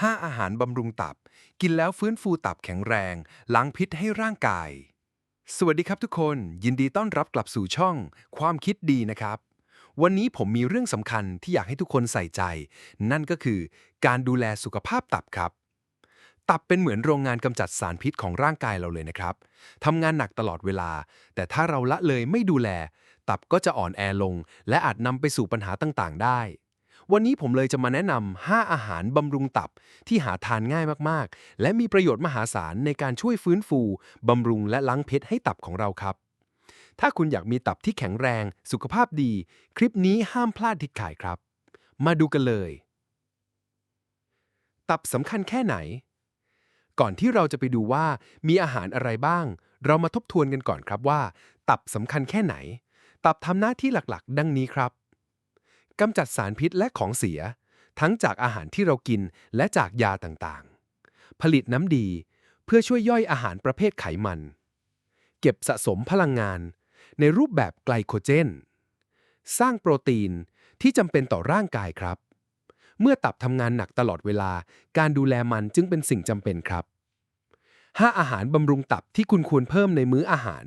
5 อาหารบำรุงตับ กินแล้วฟื้นฟูตับแข็งแรง ล้างพิษให้ร่างกาย สวัสดีครับทุกคน ยินดีต้อนรับกลับสู่ช่อง ความคิดดีนะครับ วันนี้ผมมีเรื่องสำคัญที่อยากให้ทุกคนใส่ใจ นั่นก็คือ การดูแลสุขภาพตับครับ ตับเป็นเหมือนโรงงานกำจัดสารพิษของร่างกายเราเลยนะครับทำงานหนักตลอดเวลา แต่ถ้าเราละเลยไม่ดูแล ตับก็จะอ่อนแอลง และอาจนำไปสู่ปัญหาต่างๆ ได้ วันนี้ผมเลยจะมาแนะนำ 5 อาหารบำรุงตับที่หาทานง่ายมาก ๆ และมีประโยชน์มหาศาลในการช่วยฟื้นฟูบำรุงและล้างพิษให้ตับของเราครับ ถ้าคุณอยากมีตับที่แข็งแรง สุขภาพดี คลิปนี้ห้ามพลาดทิดขายครับ มาดูกันเลย ตับสำคัญแค่ไหน ก่อนที่เราจะไปดูว่ามีอาหารอะไรบ้าง เรามาทบทวนกันก่อนครับว่า ตับสำคัญแค่ไหน ตับทำหน้าที่หลักๆ ดังนี้ครับ กำจัดสารพิษและของเสีย ทั้งจากอาหารที่เรากินและจากยาต่างๆ ผลิตน้ำดีเพื่อช่วยย่อยอาหารประเภทไขมัน เก็บสะสมพลังงาน ในรูปแบบไกลโคเจน สร้างโปรตีนที่จำเป็นต่อร่างกายครับ เมื่อตับทำงานหนักตลอดเวลา การดูแลมันจึงเป็นสิ่งจำเป็นครับ 5 อาหารบำรุงตับที่คุณควรเพิ่มในมื้ออาหาร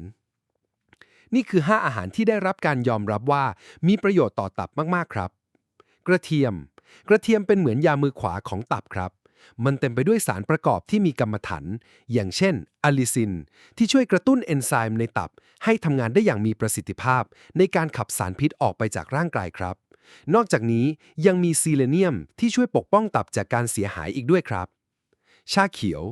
นี่คือ 5 อาหารที่ได้รับการยอมรับว่ามีประโยชน์ต่อตับมากๆครับ กระเทียม กระเทียมเป็นเหมือนยามือขวาของตับครับ มันเต็มไปด้วยสารประกอบที่มีกรรมฐานอย่างเช่นอะลิซิน ที่ช่วยกระตุ้นเอนไซม์ในตับ ให้ทำงานได้อย่างมีประสิทธิภาพ ในการขับสารพิษออกไปจากร่างกายครับ นอกจากนี้ยังมีซีเลเนียมที่ช่วยปกป้องตับจากการเสียหายอีกด้วยครับ ชาเขียว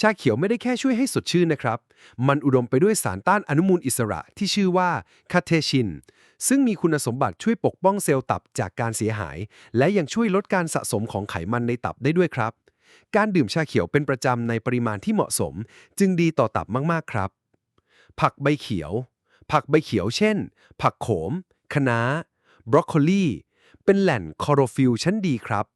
ชาเขียวไม่ได้แค่ช่วยให้สดชื่นนะครับ มันอุดมไปด้วยสารต้านอนุมูลอิสระที่ชื่อว่าคาเทชิน ซึ่งมีคุณสมบัติช่วยปกป้องเซลล์ตับจากการเสียหาย และยังช่วยลดการสะสมของไขมันในตับได้ด้วยครับ การดื่มชาเขียวเป็นประจำในปริมาณที่เหมาะสม จึงดีต่อตับมากๆครับ ผักใบเขียว ผักใบเขียวเช่น ผักโขม คะน้า บรอกโคลี เป็นแหล่งคอโรฟิลชั้นดีครับ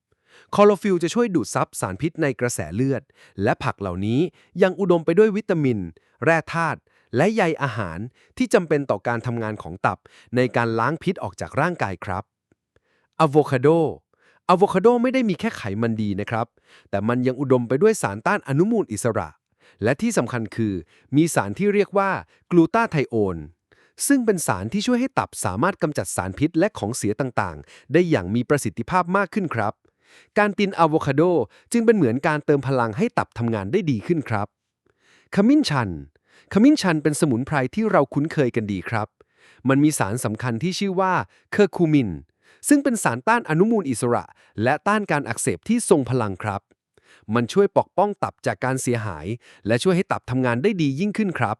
คอโรฟิลจะช่วยดูดซับสารพิษในกระแสเลือด และผักเหล่านี้ยังอุดมไปด้วยวิตามิน แร่ธาตุและใยอาหารที่จำเป็นต่อการทำงานของตับ ในการล้างพิษออกจากร่างกายครับอะโวคาโดอะโวคาโดไม่ได้มีแค่ไขมันดีนะครับ แต่มันยังอุดมไปด้วยสารต้านอนุมูลอิสระ และที่สำคัญคือ มีสารที่เรียกว่ากลูตาไทโอนซึ่งเป็นสารที่ช่วยให้ตับสามารถกำจัดสารพิษและของเสียต่างๆ ได้อย่างมีประสิทธิภาพมากขึ้นครับ การกินอะโวคาโดจึงเป็นเหมือนการเติมพลังให้ตับทำงานได้ดีขึ้นครับ ขมิ้นชัน ขมิ้นชันเป็นสมุนไพรที่เราคุ้นเคยกันดีครับ มันมีสารสำคัญที่ชื่อว่าเคอร์คูมิน ซึ่งเป็นสารต้านอนุมูลอิสระ และต้านการอักเสบที่ทรงพลังครับ มันช่วยปกป้องตับจากการเสียหาย และช่วยให้ตับทำงานได้ดียิ่งขึ้นครับ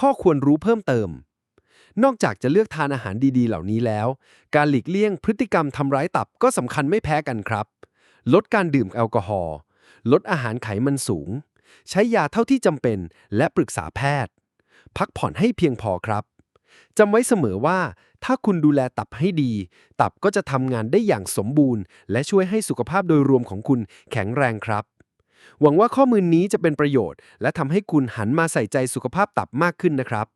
ข้อควรรู้เพิ่มเติม นอกจากจะเลือกทานอาหารดีๆ เหล่านี้แล้ว การหลีกเลี่ยงพฤติกรรมทำร้ายตับก็สำคัญไม่แพ้กันครับ ลดการดื่มแอลกอฮอล์ลดอาหารไขมันสูง ใช้ยาเท่าที่จำเป็น และปรึกษาแพทย์ พักผ่อนให้เพียงพอครับจำไว้เสมอว่า ถ้าคุณดูแลตับให้ดี ตับก็จะทำงานได้อย่างสมบูรณ์ และช่วยให้สุขภาพโดยรวมของคุณแข็งแรงครับ หวังว่าข้อมูลนี้จะเป็นประโยชน์ และทำให้คุณหันมาใส่ใจสุขภาพตับมากขึ้นนะครับ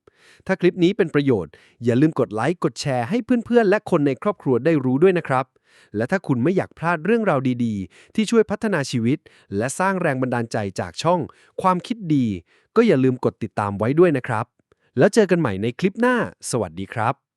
ถ้าคลิปนี้เป็นประโยชน์ อย่าลืมกดไลค์กดแชร์ให้เพื่อนๆ และคนในครอบครัวได้รู้ด้วยนะครับ และถ้าคุณไม่อยากพลาดเรื่องราวดีๆ ที่ช่วยพัฒนาชีวิต และสร้างแรงบันดาลใจจากช่อง ความคิดดี ก็อย่าลืมกดติดตามไว้ด้วยนะครับ แล้วเจอกันใหม่ในคลิปหน้า สวัสดีครับ